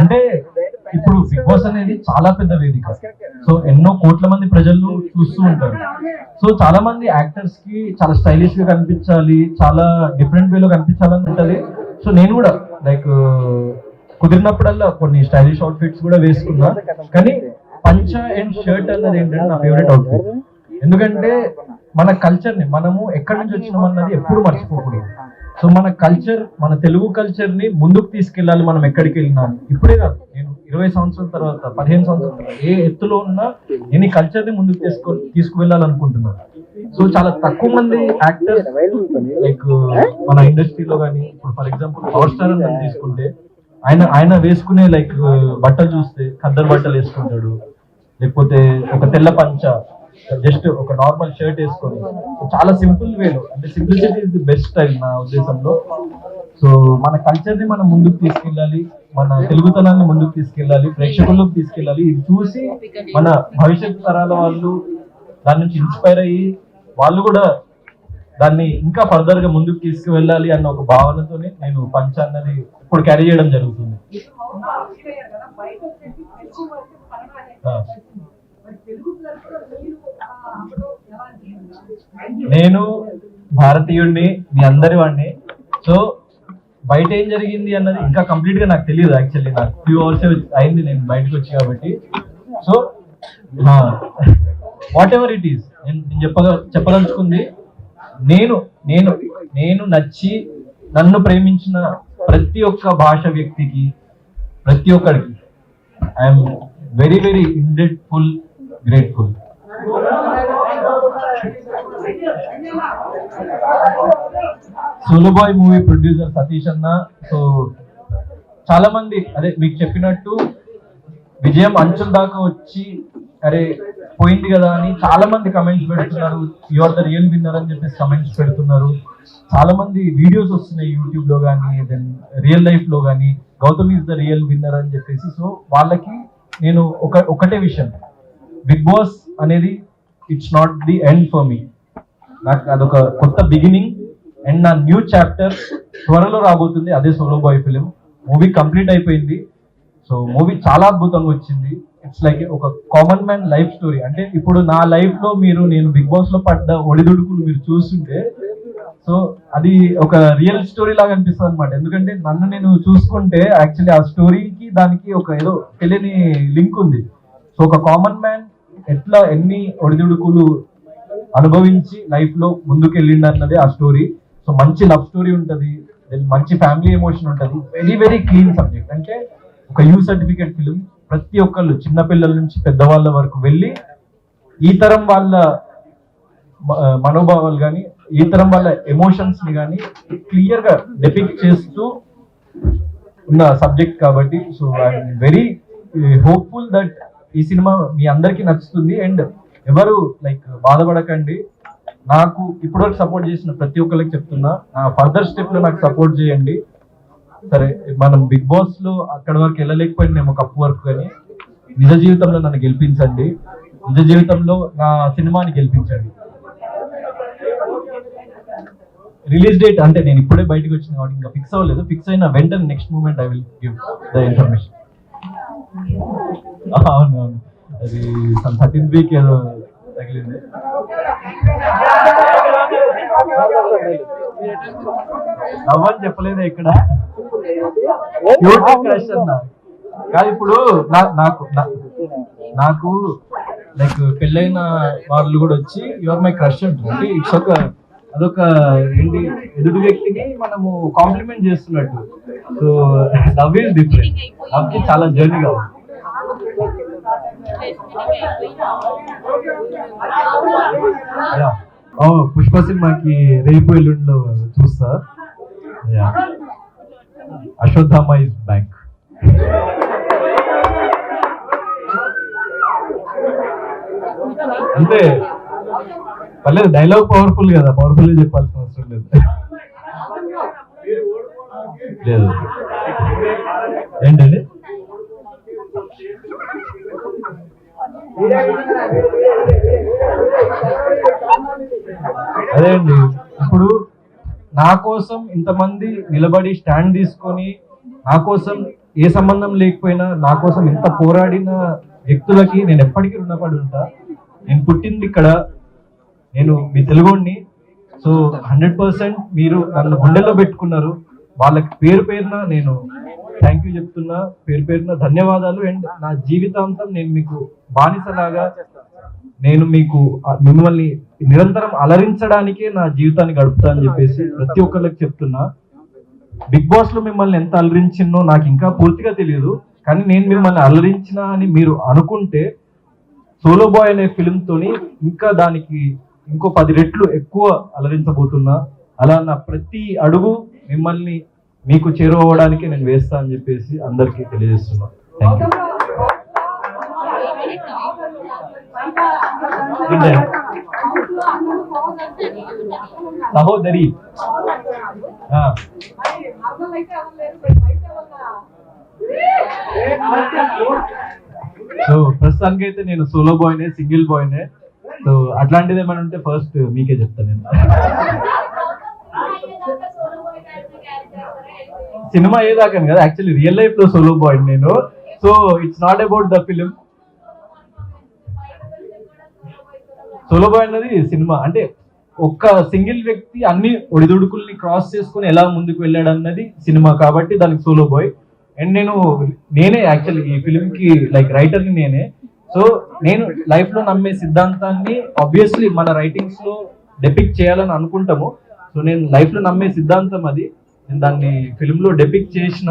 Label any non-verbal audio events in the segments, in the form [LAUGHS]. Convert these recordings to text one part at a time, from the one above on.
అంటే ఇప్పుడు big Boss అనేది చాలా పెద్ద వేదిక. సో ఎన్నో కోట్ల మంది ప్రజలు చూస్తూ ఉంటారు. సో చాలా మంది యాక్టర్స్కి చాలా స్టైలిష్గా కనిపించాలి చాలా డిఫరెంట్ వేలో కనిపించాలని ఉంటుంది. సో నేను కూడా లైక్ కుదిరినప్పుడల్లా కొన్ని స్టైలిష్ అవుట్ఫిట్స్ కూడా వేసుకున్నా. కానీ పంచ అండ్ షర్ట్ అన్నది ఏంటంటే నా ఫేవరెట్ అవుట్ఫిట్ ఎందుకంటే మన కల్చర్ని మనము ఎక్కడి నుంచి వచ్చినాం అన్నది ఎప్పుడు మర్చిపోకూడదు. సో మన కల్చర్ మన తెలుగు కల్చర్ని ముందుకు తీసుకెళ్ళాలి మనం ఎక్కడికి వెళ్ళినా ఇప్పుడే కాదు నేను ఇరవై సంవత్సరాల తర్వాత పదిహేను సంవత్సరాల తర్వాత ఏ ఎత్తులో ఉన్నా నేను ఈ కల్చర్ని ముందుకు తీసుకో తీసుకువెళ్ళాలనుకుంటున్నాను. సో చాలా తక్కువ మంది యాక్టర్స్ లైక్ మన ఇండస్ట్రీలో కానీ ఇప్పుడు ఫర్ ఎగ్జాంపుల్ పవర్ స్టార్ అని తీసుకుంటే ఆయన ఆయన వేసుకునే లైక్ బట్టలు చూస్తే ఖద్దరు బట్టలు వేసుకుంటాడు లేకపోతే ఒక తెల్ల పంచ జస్ట్ ఒక నార్మల్ షర్ట్ వేసుకొని. చాలా సింపుల్ వేలో. అంటే simplicity is the best style నా ఉద్దేశంలో. సో మన కల్చర్ని మనం ముందుకు తీసుకెళ్ళాలి. మన తెలుగుతనాన్ని ముందుకు తీసుకెళ్ళాలి. ప్రేక్షకుల్లోకి తీసుకెళ్ళాలి. ఇది చూసి మన భవిష్యత్ తరాల వాళ్ళు దాని నుంచి ఇన్స్పైర్ అయ్యి వాళ్ళు కూడా దాన్ని ఇంకా ఫర్దర్గా ముందుకు తీసుకువెళ్ళాలి అన్న ఒక భావనతోనే నేను పంచ అన్నది ఇప్పుడు క్యారీ చేయడం జరుగుతుంది. తెలుగు నేను భారతీయుడిని మీ అందరి వాడిని సో బయట ఏం జరిగింది అన్నది ఇంకా కంప్లీట్గా నాకు తెలియదు యాక్చువల్లీ. నాకు ఫ్యూ అవర్స్ అయింది నేను బయటకు వచ్చి కాబట్టి. So whatever it is నేను చెప్పగల చెప్పగ చెప్పదలుచుకుంది నేను నేను నేను నచ్చి నన్ను ప్రేమించిన ప్రతి ఒక్క భాష వ్యక్తికి ప్రతి ఒక్కడికి I'm very very indebted grateful solo boy movie producer Satish అన్న సో చాలా మంది అదే మీకు చెప్పినట్టు విజయం అంచుల దాకా వచ్చి అరే పోయింది కదా అని చాలా మంది కమెంట్స్ పెడుతున్నారు. You are the real winner అని చెప్పేసి కమెంట్స్ పెడుతున్నారు. చాలా మంది వీడియోస్ వస్తున్నాయి యూట్యూబ్లో కానీ దెన్ రియల్ లైఫ్లో కానీ Gautam is the real winner అని చెప్పేసి. సో వాళ్ళకి నేను ఒక ఒకటే విషయం. బిగ్ బాస్ అనేది it's not the end for me నాకు అదొక కొత్త బిగినింగ్ అండ్ నా న్యూ చాప్టర్ త్వరలో రాబోతుంది. అదే solo boy film. Movie complete అయిపోయింది. సో మూవీ చాలా అద్భుతంగా వచ్చింది. ఇట్స్ లైక్ ఒక కామన్ మ్యాన్ లైఫ్ స్టోరీ అంటే ఇప్పుడు నా లైఫ్లో మీరు నేను బిగ్ బాస్లో పడ్డ ఒడిదుడుకులు మీరు చూస్తుంటే సో అది ఒక రియల్ స్టోరీ లాగా అనిపిస్తుంది అనమాట ఎందుకంటే నన్ను నేను చూసుకుంటే యాక్చువల్లీ ఆ స్టోరీకి దానికి ఒక ఏదో తెలియని లింక్ ఉంది. సో ఒక కామన్ మ్యాన్ ఎట్లా ఎన్ని ఒడిదుడుకులు అనుభవించి లైఫ్లో ముందుకు అన్నదే ఆ స్టోరీ సో మంచి లవ్ స్టోరీ ఉంటుంది. మంచి ఫ్యామిలీ ఎమోషన్ ఉంటుంది. వెరీ వెరీ క్లీన్ సబ్జెక్ట్ అంటే ఒక యూ సర్టిఫికేట్ ఫిలిం ప్రతి ఒక్కళ్ళు చిన్న పిల్లల నుంచి పెద్దవాళ్ళ వరకు వెళ్ళి ఈ తరం వాళ్ళ మనోభావాలు కానీ ఈ తరం వాళ్ళ ఎమోషన్స్ని కానీ క్లియర్గా డెపిక్ట్ చేస్తూ ఉన్న సబ్జెక్ట్ కాబట్టి. So I'm very hopeful that ఈ సినిమా మీ అందరికీ నచ్చుతుంది. అండ్ ఎవరు లైక్ బాధపడకండి. నాకు ఇప్పటివరకు సపోర్ట్ చేసిన ప్రతి ఒక్కరికి చెప్తున్నా నా ఫర్దర్ స్టెప్లో నాకు సపోర్ట్ చేయండి. సరే మనం బిగ్ బాస్లో అక్కడ వరకు వెళ్ళలేకపోయినాము కప్పు వరకు కానీ నిజ జీవితంలో నన్ను గెలిపించండి. నిజ జీవితంలో నా సినిమాని గెలిపించండి. రిలీజ్ డేట్ అంటే నేను ఇప్పుడే బయటకు వచ్చిన కాబట్టి ఇంకా ఫిక్స్ అవ్వలేదు. ఫిక్స్ అయిన వెంటనే next moment I will give the information [LAUGHS] అవును అవును. అది థర్టీన్ వీక్ ఏదో తగిలింది. నవ్వని చెప్పలేదు ఇక్కడ. క్రష్ అన్న. కాదు ఇప్పుడు నా- నాకు నాకు లైక్ పెళ్ళైన వాళ్ళు కూడా వచ్చి యువర్ మై క్రష్ అంటుంది ఇట్స్ ఒక అదొక ఏంటి ఎదుటి వ్యక్తిని మనము కాంప్లిమెంట్ చేస్తున్నట్టు. సో లవ్ ఈజ్ డిఫరెంట్ లవ్కి చాలా జర్నీ కావాలి పుష్ప సినిమాకి రేపు ఎల్లుండిలో చూస్తా. అశ్వత్థామ ఇస్ బ్యాక్ అంతే పర్లేదు డైలాగ్ పవర్ఫుల్ కదా పవర్ఫుల్ చెప్పాల్సిన అవసరం లేదు. లేదు. ఏంటండి? అదే అండి ఇప్పుడు నా కోసం ఇంతమంది నిలబడి స్టాండ్ తీసుకొని నా కోసం ఏ సంబంధం లేకపోయినా నా కోసం ఇంత పోరాడిన వ్యక్తులకి నేను ఎప్పటికీ రుణపడి ఉంటా. నేను పుట్టింది ఇక్కడ. నేను మీ తెలుగుని సో హండ్రెడ్ పర్సెంట్ మీరు నన్ను గుండెల్లో పెట్టుకున్నారు. వాళ్ళకి పేరు పేరున నేను థ్యాంక్ యూ చెప్తున్నా. పేరు పేరున ధన్యవాదాలు. అండ్ నా జీవితాంతం నేను మీకు బానిసలాగా నేను మీకు మిమ్మల్ని నిరంతరం అలరించడానికే నా జీవితాన్ని గడుపుతా అని చెప్పేసి ప్రతి ఒక్కరికి చెప్తున్నా. బిగ్ బాస్లో మిమ్మల్ని ఎంత అలరించినో నాకు ఇంకా పూర్తిగా తెలియదు. కానీ నేను మిమ్మల్ని అలరించిన అని మీరు అనుకుంటే సోలో బాయ్ అనే ఫిలిం తోని ఇంకా దానికి ఇంకో పది రెట్లు ఎక్కువ అలరించబోతున్నా. అలా నా ప్రతి అడుగు మిమ్మల్ని మీకు చేరువవడానికి నేను వేస్తా అని చెప్పేసి అందరికీ తెలియజేస్తున్నాను థ్యాంక్ యూ సహోదరి. సో ప్రస్తుతానికి అయితే నేను సోలో బాయ్నే సింగిల్ బాయ్నే సో అట్లాంటిది ఏమైనా ఉంటే ఫస్ట్ మీకే చెప్తాను నేను. సినిమా ఏదాకాను కదా? యాక్చువల్లీ రియల్ లైఫ్లో సోలో బాయ్ నేను. So it's not about the film solo boy అన్నది సినిమా. అంటే ఒక్క సింగిల్ వ్యక్తి అన్ని ఒడిదుడుకుల్ని క్రాస్ చేసుకుని ఎలా ముందుకు వెళ్ళాడు అన్నది సినిమా కాబట్టి దానికి సోలో బాయ్ అండ్ నేను నేనే యాక్చువల్లీ ఈ ఫిలిం కి లైక్ రైటర్ని నేనే. సో నేను లైఫ్లో నమ్మే సిద్ధాంతాన్ని ఆబ్వియస్లీ మన రైటింగ్స్లో డెపిక్ చేయాలని అనుకుంటాము. సో నేను లైఫ్లో నమ్మే సిద్ధాంతం అది. నేను దాన్ని ఫిల్మ్లో డెపిక్ చేసిన.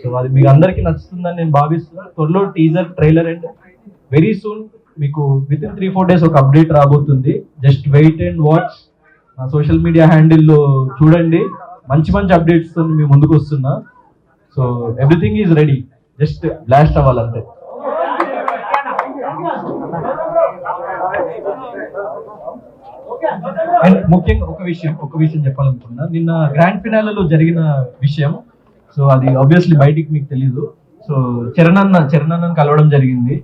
సో అది మీకు అందరికీ నచ్చుతుందని నేను భావిస్తున్నా. త్వరలో teaser trailer and very soon మీకు with in three four days ఒక అప్డేట్ రాబోతుంది. జస్ట్ వెయిట్ అండ్ వాచ్ నా సోషల్ మీడియా హ్యాండిల్లో చూడండి. మంచి మంచి అప్డేట్స్తో మీ ముందుకు వస్తున్నా. So everything is ready just blast అవ్వాలంతే. And ముఖ్యంగా ఒక విషయం ఒక విషయం చెప్పాలనుకున్నా నిన్న గ్రాండ్ ఫినాలలో జరిగిన విషయం. సో అది ఆబ్వియస్లీ బయటికి మీకు తెలియదు సో చరణ్ అన్న చరణ్ అన్నను కలవడం జరిగింది.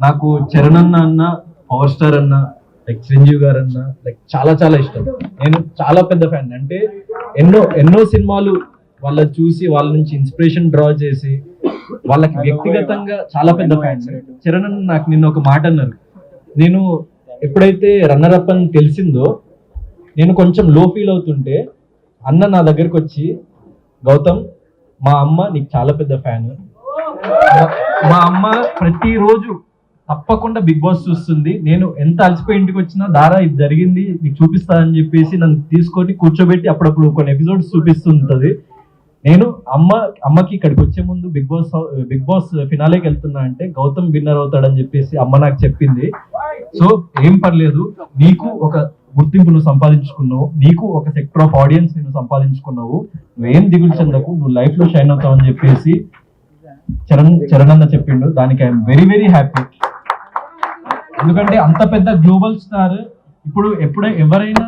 నాకు చరణ్ అన్న అన్న పవర్ స్టార్ అన్న లైక్ చిరంజీవి గారు అన్న లైక్ చాలా చాలా ఇష్టం. నేను చాలా పెద్ద ఫ్యాన్ అంటే ఎన్నో ఎన్నో సినిమాలు వాళ్ళ చూసి వాళ్ళ నుంచి ఇన్స్పిరేషన్ డ్రా చేసి వాళ్ళకి వ్యక్తిగతంగా చాలా పెద్ద ఫ్యాన్ చరణ్ అన్న నాకు నిన్న ఒక మాట అన్నారు. నేను ఎప్పుడైతే రన్నర్ అప్ అని తెలిసిందో నేను కొంచెం లో ఫీల్ అవుతుంటే అన్న నా దగ్గరకు వచ్చి గౌతమ్ మా అమ్మ నీకు చాలా పెద్ద ఫ్యాన్ మా అమ్మ ప్రతిరోజు తప్పకుండా బిగ్ బాస్ చూస్తుంది. నేను ఎంత అలసిపోయి ఇంటికి వచ్చినా దారా ఇది జరిగింది నీకు చూపిస్తానని చెప్పేసి నన్ను తీసుకొని కూర్చోబెట్టి అప్పుడప్పుడు కొన్ని ఎపిసోడ్స్ చూపిస్తుంటది. నేను అమ్మ అమ్మకి ఇక్కడికి వచ్చే ముందు బిగ్ బాస్ బిగ్ బాస్ ఫినాలేకి వెళ్తున్నా అంటే గౌతమ్ విన్నర్ అవుతాడని చెప్పేసి అమ్మ నాకు చెప్పింది. సో ఏం పర్లేదు నీకు ఒక గుర్తింపును సంపాదించుకున్నావు నీకు ఒక సెక్టర్ ఆఫ్ ఆడియన్స్ నేను సంపాదించుకున్నావు నువ్వేం దిగులు చెందకు నువ్వు లైఫ్లో షైన్ అవుతావు అని చెప్పేసి చరణ్ చరణ్ అన్న చెప్పిండు. దానికి ఐఎమ్ వెరీ వెరీ హ్యాపీ ఎందుకంటే అంత పెద్ద గ్లోబల్ స్టార్ ఇప్పుడు ఎప్పుడై ఎవరైనా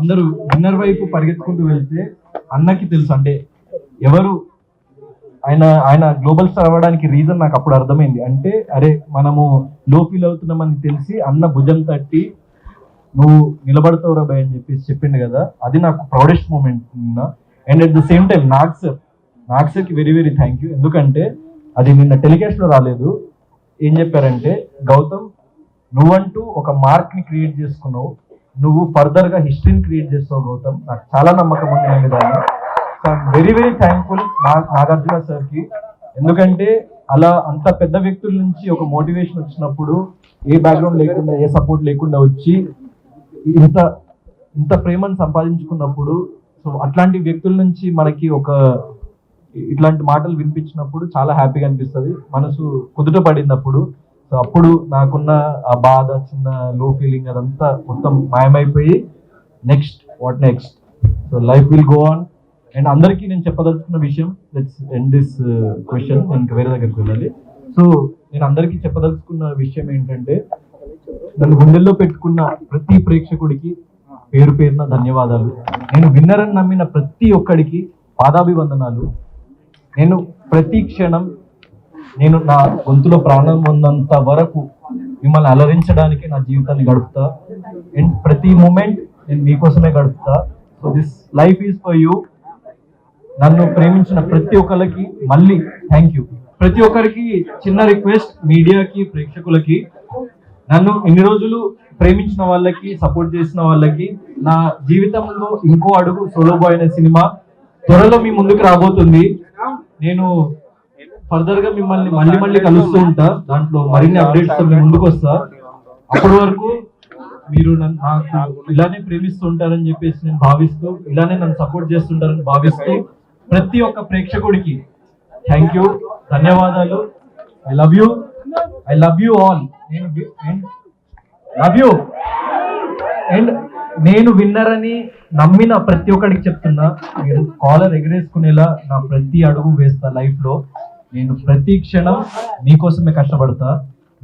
అందరూ విన్నర్ వైపు పరిగెత్తుకుంటూ వెళ్తే అన్నకి తెలుసు. అంటే ఎవరు ఆయన ఆయన గ్లోబల్ స్టార్ అవ్వడానికి రీజన్ నాకు అప్పుడు అర్థమైంది. అంటే అరే మనము లో ఫీల్ అవుతున్నామని తెలిసి అన్న భుజం తట్టి నువ్వు నిలబడతావురా రాబాయ్ అని చెప్పేసి చెప్పిండు కదా అది నాకు ప్రౌడెస్ట్ మూమెంట్ నిన్న. And at the same time Nag sir Nag సార్కి వెరీ వెరీ థ్యాంక్ యూ ఎందుకంటే అది నిన్న టెలికాస్ట్లో రాలేదు. ఏం చెప్పారంటే గౌతమ్ నువ్వంటూ ఒక మార్క్ని క్రియేట్ చేసుకున్నావు. నువ్వు ఫర్దర్గా హిస్టరీని క్రియేట్ చేస్తావు గౌతమ్. నాకు చాలా నమ్మకం ఉంది నీ దాన్ని. So very very thankful Nagarjuna సార్కి ఎందుకంటే అలా అంత పెద్ద వ్యక్తుల నుంచి ఒక మోటివేషన్ వచ్చినప్పుడు ఏ బ్యాక్గ్రౌండ్ లేకుండా ఏ సపోర్ట్ లేకుండా వచ్చి ఇంత ఇంత ప్రేమను సంపాదించుకున్నప్పుడు సో అట్లాంటి వ్యక్తుల నుంచి మనకి ఒక ఇట్లాంటి మాటలు వినిపించినప్పుడు చాలా హ్యాపీగా అనిపిస్తుంది. మనసు కుదుట పడినప్పుడు సో అప్పుడు నాకున్న ఆ బాధ చిన్న లో ఫీలింగ్ అదంతా మొత్తం మాయమైపోయి next what next so life will go on and అందరికీ నేను చెప్పదలుచుకున్న విషయం లెట్స్ ఎండ్ దిస్ క్వశ్చన్ నేను ఇంకా వేరే దగ్గరికి వెళ్ళాలి సో నేను అందరికీ చెప్పదలుచుకున్న విషయం ఏంటంటే నన్ను గుండెల్లో పెట్టుకున్న ప్రతి ప్రేక్షకుడికి పేరు పేరున ధన్యవాదాలు. నేను విన్నరని నమ్మిన ప్రతి ఒక్కడికి పాదాభివందనాలు. నేను ప్రతి క్షణం నేను నా గొంతులో ప్రాణం ఉన్నంత వరకు మిమ్మల్ని అలరించడానికి నా జీవితాన్ని గడుపుతా. అండ్ ప్రతి మూమెంట్ నేను మీకోసమే గడుపుతా. So this life is for you నన్ను ప్రేమించిన ప్రతి ఒక్కరికి మళ్ళీ థ్యాంక్ యూ ప్రతి ఒక్కరికి చిన్న రిక్వెస్ట్ మీడియాకి ప్రేక్షకులకి. నన్ను ఇన్ని రోజులు ప్రేమించిన వాళ్ళకి సపోర్ట్ చేసిన వాళ్ళకి నా జీవితంలో ఇంకో అడుగు సోలో బాయ్ అనే సినిమా త్వరలో మీ ముందుకు రాబోతుంది. నేను ఫర్దర్గా మిమ్మల్ని మళ్ళీ మళ్ళీ కలుస్తూ ఉంటా. దాంట్లో మరిన్ని అప్డేట్స్ మీ ముందుకు వస్తా. అప్పటి వరకు మీరు నన్ను నాకు ఇలానే ప్రేమిస్తూ ఉంటారని చెప్పేసి నేను భావిస్తూ ఇలానే నన్ను సపోర్ట్ చేస్తుంటారని భావిస్తూ ప్రతి ఒక్క ప్రేక్షకుడికి థ్యాంక్ యూ ధన్యవాదాలు. I love you I love you all నేను లవ్ యూ అండ్ నేను విన్నర్ అని నమ్మిన ప్రతి ఒక్కడికి చెప్తున్నా మీరు కాలర్ ఎగరేసుకునేలా నా ప్రతి అడుగు వేస్తా లైఫ్లో నేను ప్రతి క్షణం మీకోసమే కష్టపడతా.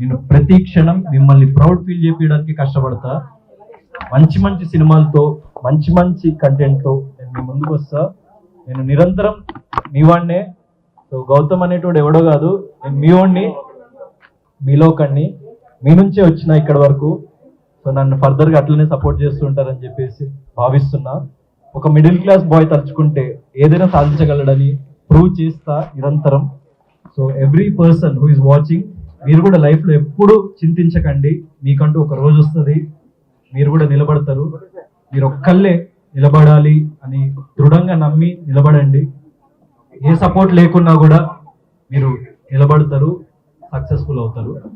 నేను ప్రతి క్షణం మిమ్మల్ని ప్రౌడ్ ఫీల్ చేపించడానికి కష్టపడతా. మంచి మంచి సినిమాలతో మంచి మంచి కంటెంట్తో నేను మీ ముందుకు వస్తా. నేను నిరంతరం మీ వాడినే. సో గౌతమ్ అనేటోడు ఎవడో కాదు నేను మీ వాడిని. మీలో ఒకడిని మీ నుంచే వచ్చిన ఇక్కడ వరకు. సో నన్ను ఫర్దర్గా అట్లనే సపోర్ట్ చేస్తుంటారని చెప్పేసి భావిస్తున్నా. ఒక మిడిల్ క్లాస్ బాయ్ తలుచుకుంటే ఏదైనా సాధించగలడని ప్రూవ్ చేస్తా నిరంతరం. So every person who is watching మీరు కూడా లైఫ్లో ఎప్పుడు చింతించకండి. మీకంటూ ఒక రోజు వస్తుంది. మీరు కూడా నిలబడతారు. మీరు ఒక్కళ్ళే నిలబడాలి అని దృఢంగా నమ్మి నిలబడండి. ఏ సపోర్ట్ లేకున్నా కూడా మీరు నిలబడతారు. సక్సెస్ఫుల్ అవుతారు.